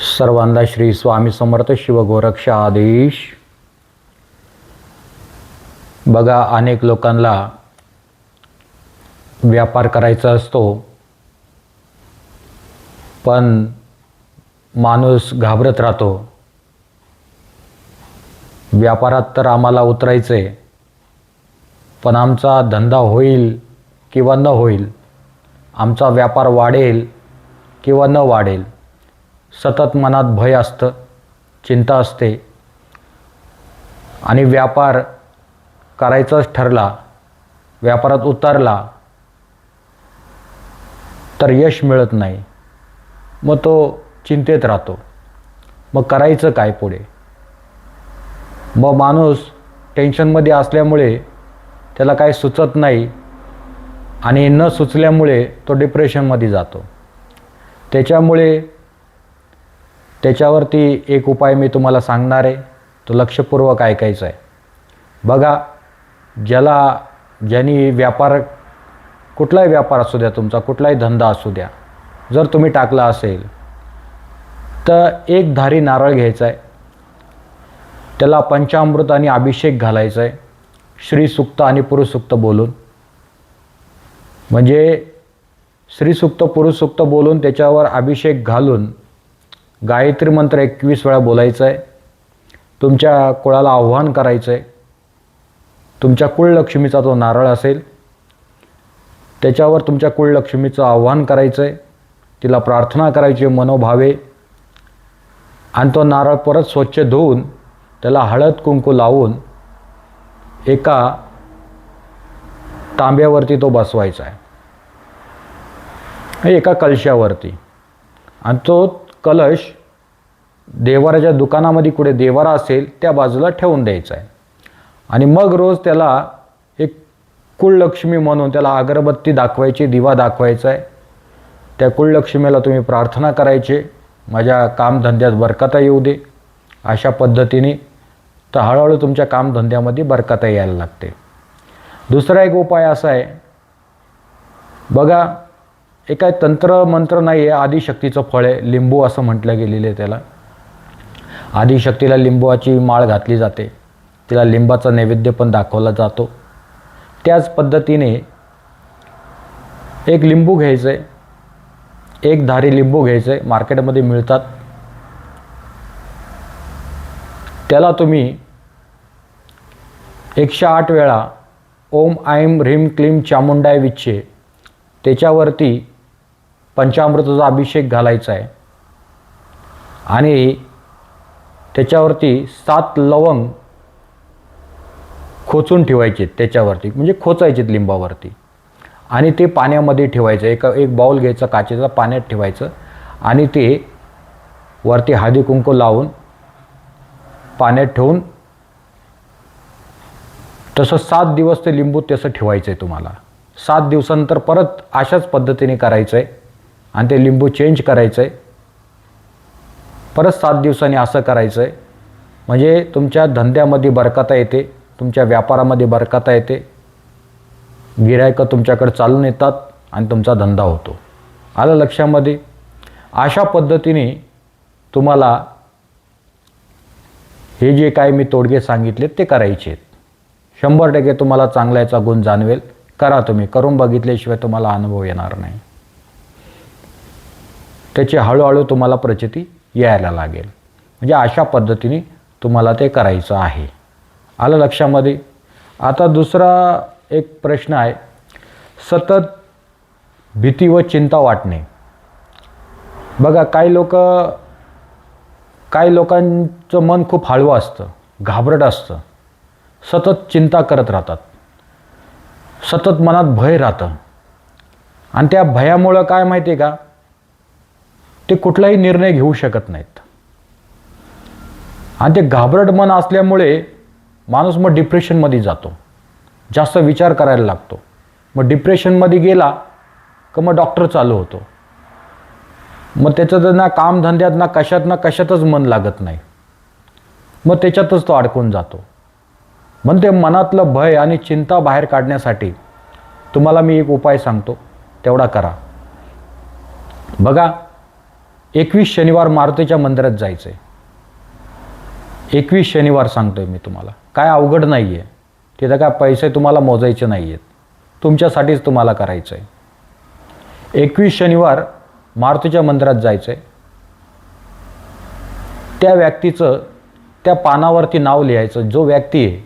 सर्वांना श्री स्वामी समर्थ शिवगोरक्ष आदेश बघा अनेक लोकांना व्यापार करायचा असतो पण माणूस घाबरत राहतो. व्यापारात तर आम्हाला उतरायचं आहे पण आमचा धंदा होईल किंवा न होईल आमचा व्यापार वाढेल किंवा न वाढेल. सतत मनात भय असतं चिंता असते. आणि व्यापार करायचाच ठरला व्यापारात उतरला तर यश मिळत नाही. मग तो चिंतेत राहतो. मग करायचं काय पुढे? मग माणूस टेन्शनमध्ये असल्यामुळे त्याला काही सुचत नाही आणि न सुचल्यामुळे तो डिप्रेशनमध्ये जातो. त्याच्यामुळे त्याच्यावरती एक उपाय मी तुम्हाला सांगणार आहे. तो लक्षपूर्वक ऐकायचा आहे. बघा ज्याला ज्यांनी व्यापार कुठलाही व्यापार असू द्या तुमचा कुठलाही धंदा असू द्या जर तुम्ही टाकला असेल तर एक धारी नारळ घ्यायचा आहे. त्याला पंचामृत आणि अभिषेक घालायचा आहे. श्रीसुक्त आणि पुरुषसुक्त बोलून. म्हणजे श्रीसुक्त पुरुषसुक्त बोलून त्याच्यावर अभिषेक घालून गायत्री मंत्र एकवीस वेळा बोलायचं आहे तुमच्या कुळाला आव्हान करायचं आहे तुमच्या कुळलक्ष्मीचा जो नारळ असेल. त्याच्यावर तुमच्या कुळलक्ष्मीचं आव्हान करायचं आहे तिला प्रार्थना करायची मनोभावे. आणि तो नारळ परत स्वच्छ धुवून त्याला हळद कुंकू लावून एका तांब्यावरती तो बसवायचा आहे एका कलशावरती. आणि तो कलश देवाराच्या दुकानामध्ये कुठे देवारा असेल त्या बाजूला ठेवून द्यायचा आहे. आणि मग रोज त्याला एक कुळलक्ष्मी म्हणून त्याला अगरबत्ती दाखवायची दिवा दाखवायचा आहे. त्या कुळलक्ष्मीला तुम्ही प्रार्थना करायची माझ्या कामधंद्यात बरकता येऊ दे. अशा पद्धतीने तर हळूहळू तुमच्या कामधंद्यामध्ये बरकता यायला लागते. दुसरा एक उपाय असा आहे. बघा हे काय तंत्र मंत्र नाही आहे आदिशक्तीचं फळ आहे. लिंबू असं म्हटलं गेलेलं आहे त्याला. आदिशक्तीला लिंबूची माळ घातली जाते. तिला लिंबाचा नैवेद्य पण दाखवला जातो. त्याच पद्धतीने एक लिंबू घ्यायचं आहे एक धारी लिंबू घ्यायचं आहे मार्केटमध्ये मिळतात. त्याला तुम्ही एकशे आठ वेळा ओम ऐम ह्रीम क्लीम चामुंडाय विच्छे. त्याच्यावरती पंचामृताचा अभिषेक घालायचा आहे. आणि त्याच्यावरती सात लवंग खोचून ठेवायचे त्याच्यावरती म्हणजे खोचायचेत लिंबावरती. आणि ते पाण्यामध्ये ठेवायचं एक एक बाऊल घ्यायचा काचेचा पाण्यात ठेवायचं आणि ते वरती हळदी कुंकू लावून पाण्यात ठेवून तसं सात दिवस ते लिंबू तसं ठेवायचं आहे तुम्हाला. सात दिवसानंतर परत अशाच पद्धतीने करायचं आहे आणि ते लिंबू चेंज करायचं आहे परत सात दिवसांनी असं करायचं आहे म्हणजे तुमच्या धंद्यामध्ये बरकता येते तुमच्या व्यापारामध्ये बरकता येते. गिरायकं तुमच्याकडे चालून येतात आणि तुमचा धंदा होतो. आलं लक्षामध्ये? अशा पद्धतीने तुम्हाला हे जे काय मी तोडगे सांगितले ते करायचे आहेत. शंभर टक्के तुम्हाला चांगल्याचा गुण जाणवेल. करा तुम्ही. करून बघितल्याशिवाय तुम्हाला अनुभव येणार नाही. त्याची हळूहळू तुम्हाला प्रचिती यायला लागेल. म्हणजे अशा पद्धतीने तुम्हाला ते करायचं आहे. आलं लक्षामध्ये? आता दुसरा एक प्रश्न आहे. सतत भीती व चिंता वाटणे. बघा काही लोक काही लोकांचं मन खूप हळवं असतं घाबरट असतं. सतत चिंता करत राहतात. सतत मनात भय राहतं. आणि त्या भयामुळं काय माहिती आहे का? ते कुठलाही निर्णय घेऊ शकत नाहीत. आणि ते घाबरट मन असल्यामुळे माणूस मग डिप्रेशनमध्ये जातो. जास्त विचार करायला लागतो. मग डिप्रेशनमध्ये गेला का मग डॉक्टर चालू होतो. मग त्याचं तर ना कामधंद्यात ना कशात ना कशातच मन लागत नाही. मग त्याच्यातच तो अडकून जातो. म्हणते मनातलं भय आणि चिंता बाहेर काढण्यासाठी तुम्हाला मी एक उपाय सांगतो. तेवढा करा. बघा एकवीस शनिवार मारुतीच्या मंदिरात जायचं आहे एकवीस शनिवार सांगतोय मी तुम्हाला. काय अवघड नाही आहे तिथं काय पैसे तुम्हाला मोजायचे नाही आहेत तुमच्यासाठीच तुम्हाला करायचं आहे एकवीस शनिवार मारुतीच्या मंदिरात जायचं आहे त्या व्यक्तीचं त्या पानावरती नाव लिहायचं. जो व्यक्ती आहे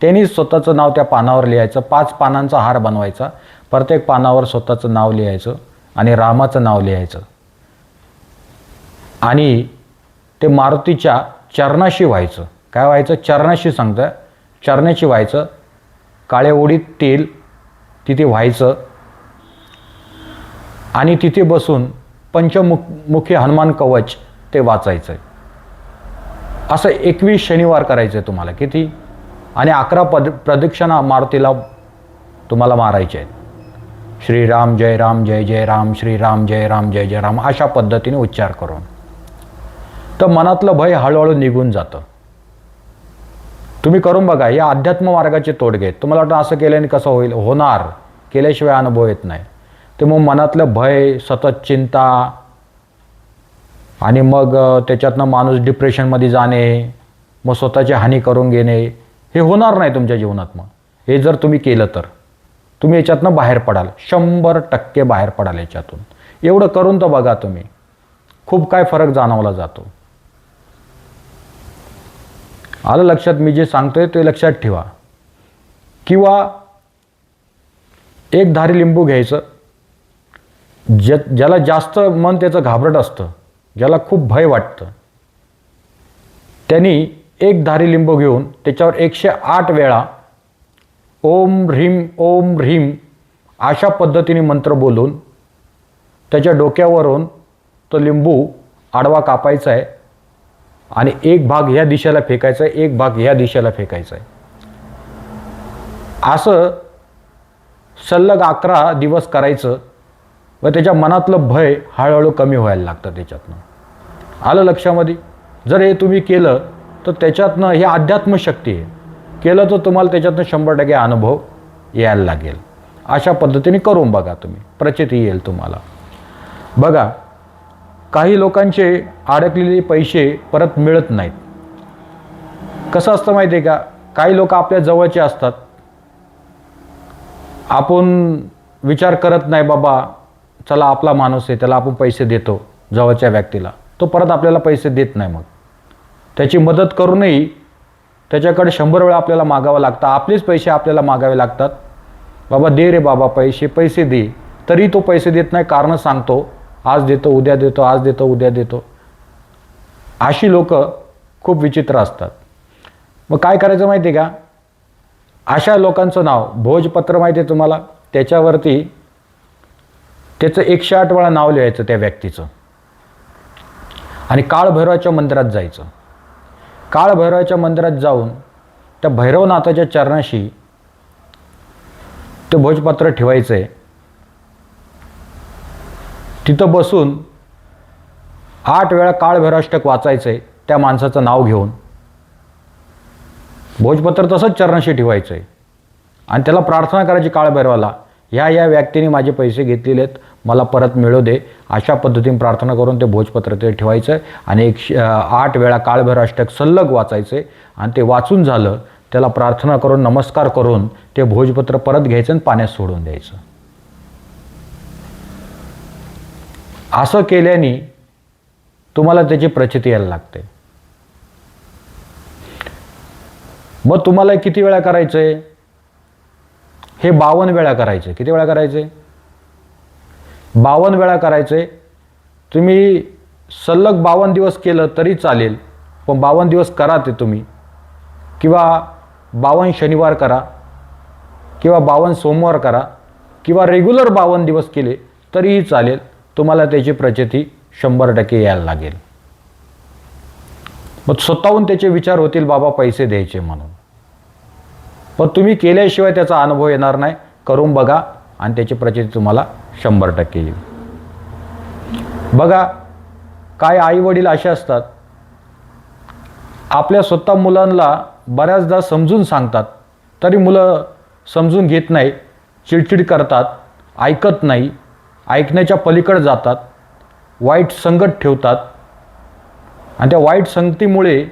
त्यांनी स्वतःचं नाव त्या पानावर लिहायचं. पाच पानांचा हार बनवायचा. प्रत्येक पानावर स्वतःचं नाव लिहायचं आणि रामाचं नाव लिहायचं. आणि ते मारुतीच्या चरणाशी व्हायचं. काय व्हायचं? चरणाशी सांगतं चरणाशी व्हायचं. काळ्या ओढीत तेल तिथे व्हायचं. आणि तिथे बसून पंचमुख मुखी हनुमान कवच ते वाचायचं आहे असं एकवीस शनिवार करायचं आहे तुम्हाला. किती? आणि अकरा पद प्रदक्षिणा मारुतीला तुम्हाला मारायचे आहेत. श्रीराम जय राम जय जय राम श्रीराम जय राम जय जय राम अशा पद्धतीने उच्चार करून. तर मनातलं भय हळूहळू निघून जातं. तुम्ही करून बघा या अध्यात्म मार्गाचे तोडगे तुम्हाला वाटतं असं केल्याने कसं होईल? होणार. केल्याशिवाय अनुभव येत नाही. ते मग मनातलं भय सतत चिंता आणि मग त्याच्यातनं माणूस डिप्रेशनमध्ये जाणे मग स्वतःची हानी करून घेणे हे होणार नाही तुमच्या जीवनात मग. हे जर तुम्ही केलं तर. तुम्ही याच्यातनं बाहेर पडाल. शंभर टक्के बाहेर पडाल याच्यातून. एवढं करून तर बघा तुम्ही. खूप काय फरक जाणवला जातो. आलं लक्षात मी जे सांगतोय ते लक्षात ठेवा. किंवा एक धारी लिंबू घ्यायचं. ज्या ज्याला जास्त मन त्याचं घाबरट असतं ज्याला खूप भय वाटतं त्यांनी एक धारी लिंबू घेऊन त्याच्यावर एकशे आठ वेळा ओम ह्रीम ओम ह्रीम अशा पद्धतीने मंत्र बोलून त्याच्या डोक्यावरून तो लिंबू आडवा कापायचा आहे. आणि एक भाग ह्या दिशेला फेकायचा आहे एक भाग ह्या दिशेला फेकायचा आहे. असं सलग अकरा दिवस करायचं व त्याच्या मनातलं भय हळूहळू कमी व्हायला लागतं त्याच्यातनं. आलं लक्षामध्ये? जर हे तुम्ही केलं तर त्याच्यातनं हे अध्यात्मशक्ती आहे. केलं तर तुम्हाला त्याच्यातनं शंभर टक्के अनुभव यायला लागेल. अशा पद्धतीने करून बघा तुम्ही. प्रचिती येईल तुम्हाला. बघा काही लोकांचे अडकलेले पैसे परत मिळत नाहीत. कसं असतं माहिती आहे का? काही लोक आपल्या जवळचे असतात. आपण विचार करत नाही बाबा चला आपला माणूस आहे त्याला आपण पैसे देतो जवळच्या व्यक्तीला. तो परत आपल्याला पैसे देत नाही मग. त्याची मदत करूनही त्याच्याकडे शंभर वेळा आपल्याला मागावं लागतं. आपलेच पैसे आपल्याला मागावे लागतात. बाबा दे रे बाबा पैसे पैसे दे. तरी तो पैसे देत नाही कारण सांगतो आज देतो उद्या देतो आज देतो उद्या देतो. अशी लोक खूप विचित्र असतात. मग काय करायचं माहिती आहे का? अशा लोकांचं नाव भोजपत्र माहिती आहे तुम्हाला? त्याच्यावरती त्याचं एकशे आठ वेळा नाव लिहायचं त्या व्यक्तीचं. आणि काळभैरवाच्या मंदिरात जायचं. काळभैरवाच्या मंदिरात जाऊन त्या भैरवनाथाच्या चरणाशी ते भोजपत्र ठेवायचं आहे तिथं बसून आठ वेळा काळभैराष्टक वाचायचं आहे त्या माणसाचं नाव घेऊन. भोजपत्र तसंच चरणाशी ठेवायचं आहे आणि त्याला प्रार्थना करायची काळभैरवाला ह्या या व्यक्तीने माझे पैसे घेतलेले आहेत मला परत मिळू दे. अशा पद्धतीने प्रार्थना करून ते भोजपत्र ते ठेवायचं आहे आणि एक आठ वेळा काळभैराष्टक सल्लग वाचायचं आहे आणि ते वाचून झालं त्याला प्रार्थना करून नमस्कार करून ते भोजपत्र परत घ्यायचं आणि पाण्यात सोडून द्यायचं. असं केल्याने तुम्हाला त्याची प्रचिती यायला लागते. मग तुम्हाला किती वेळा करायचं आहे हे बावन्न वेळा करायचे किती वेळा करायचे बावन्न वेळा करायचे तुम्ही सलग बावन्न दिवस केलं तरी चालेल पण बावन्न दिवस करा ते तुम्ही. किंवा बावन्न शनिवार करा किंवा बावन्न सोमवार करा किंवा रेग्युलर बावन्न दिवस केले तरीही चालेल. तुम्हाला त्याची प्रचिती शंभर टक्के यायला लागेल. मग स्वतःहून त्याचे विचार होतील बाबा पैसे द्यायचे म्हणून. पण तुम्ही केल्याशिवाय त्याचा अनुभव येणार नाही. करून बघा आणि त्याची प्रचिती तुम्हाला शंभर टक्के येईल. बघा काय आई वडील असे असतात आपल्या स्वतः मुलांना बऱ्याचदा समजून सांगतात. तरी मुलं समजून घेत नाही चिडचिड करतात ऐकत नाही. ऐकण्याच्या पलीकडे जातात वाईट संगत ठेवतात. आणि त्या वाईट संगतीमुळे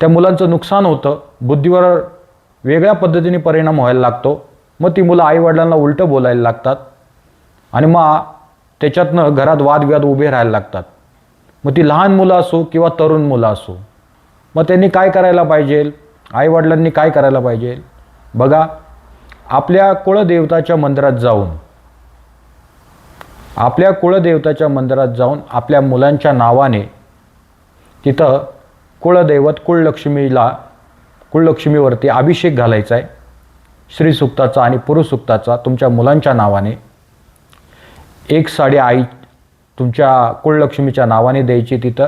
त्या मुलांचं नुकसान होतं. बुद्धीवर वेगळ्या पद्धतीने परिणाम व्हायला लागतो. मग ती मुलं आईवडिलांना उलटं बोलायला लागतात. आणि मग त्याच्यातनं घरात वादविवाद उभे राहायला लागतात. मग ती लहान मुलं असो किंवा तरुण मुलं असो मग त्यांनी काय करायला पाहिजे? आईवडिलांनी काय करायला पाहिजे? बघा आपल्या कुळदेवताच्या मंदिरात जाऊन आपल्या कुळदेवताच्या मंदिरात जाऊन आपल्या मुलांच्या नावाने तिथं कुळदैवत कुळलक्ष्मीला कुळलक्ष्मीवरती अभिषेक घालायचा आहे. श्रीसुक्ताचा आणि पुरुसुक्ताचा तुमच्या मुलांच्या नावाने. एक साडी आई तुमच्या कुळलक्ष्मीच्या नावाने द्यायची तिथं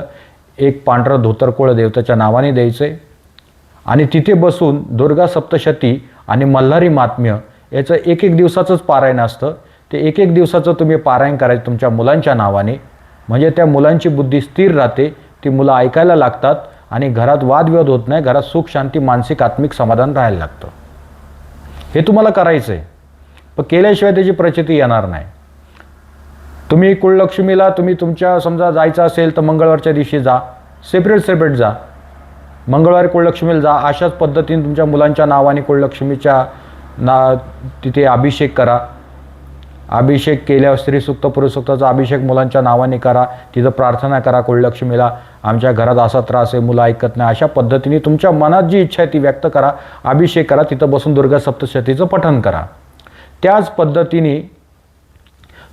एक पांढरं धोतर कुळदेवताच्या नावाने द्यायचं आणि तिथे बसून दुर्गा सप्तशती आणि मल्हारी महात्म्य याचं एक एक दिवसाचंच पारायण असतं. ते एक एक दिवसाचं तुम्ही पारायण करायचं तुमच्या मुलांच्या नावाने. म्हणजे त्या मुलांची बुद्धी स्थिर राहते ती मुलं ऐकायला लागतात आणि घरात वादविवाद होत नाही घरात सुख शांती मानसिक आत्मिक समाधान राहायला लागतं. हे तुम्हाला करायचं आहे पण केल्याशिवाय त्याची प्रचिती येणार नाही. तुम्ही कुळलक्ष्मीला तुम्ही तुमच्या समजा जायचं असेल तर मंगळवारच्या दिवशी जा. सेपरेट सेपरेट जा. मंगळवारी कुळलक्ष्मीला जा. अशाच पद्धतीने तुमच्या मुलांच्या नावाने कुळलक्ष्मीच्या ना तिथे अभिषेक करा. अभिषेक केल्यावर स्त्रीसुक्त पुरुषसुक्ताचा अभिषेक मुलांच्या नावाने करा तिथं प्रार्थना करा कुळलक्ष्मीला आमच्या घरात असा त्रास आहे मुलं ऐकत नाही. अशा पद्धतीने तुमच्या मनात जी इच्छा आहे ती व्यक्त करा अभिषेक करा तिथं बसून दुर्गा सप्तशतीचं पठन करा. त्याच पद्धतीने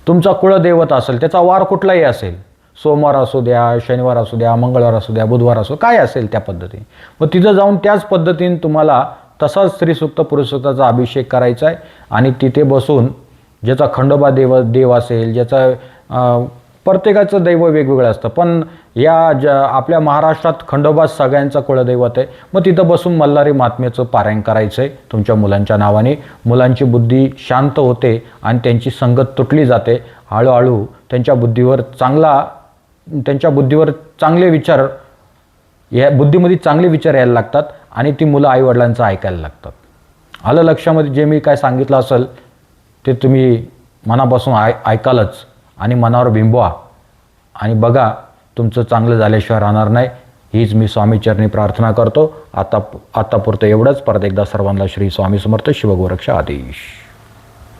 तुमचा कुळदैवत असेल त्याचा वार कुठलाही असेल सोमवार असू द्या शनिवार असू द्या मंगळवार असू द्या बुधवार असो काय असेल त्या पद्धतीने. मग तिथं जाऊन त्याच पद्धतीने तुम्हाला तसाच स्त्रीसुक्त पुरुषसुक्ताचा अभिषेक करायचा आहे आणि तिथे बसून ज्याचा खंडोबा देव देव असेल ज्याचा प्रत्येकाचं दैव वेगवेगळं असतं. पण या ज्या आपल्या महाराष्ट्रात खंडोबा सगळ्यांचा कुळदैवत आहे. मग तिथं बसून मल्हारी महात्म्याचं पारायण करायचं आहे तुमच्या मुलांच्या नावाने. मुलांची बुद्धी शांत होते आणि त्यांची संगत तुटली जाते. हळूहळू त्यांच्या बुद्धीवर चांगला त्यांच्या बुद्धीवर चांगले विचार या बुद्धीमध्ये चांगले विचार यायला लागतात आणि ती मुलं आईवडिलांचं ऐकायला लागतात. आलं लक्षामध्ये जे मी काय सांगितलं असेल ते तुम्ही मनापासून आय ऐकालच आणि मनावर बिंबवा. आणि बघा तुमचं चांगलं झाल्याशिवाय राहणार नाही. हीच मी स्वामीचरणी प्रार्थना करतो. आता आतापुरतं एवढंच. परत एकदा सर्वांना श्री स्वामी समर्थ शिवगोरक्ष आदेश.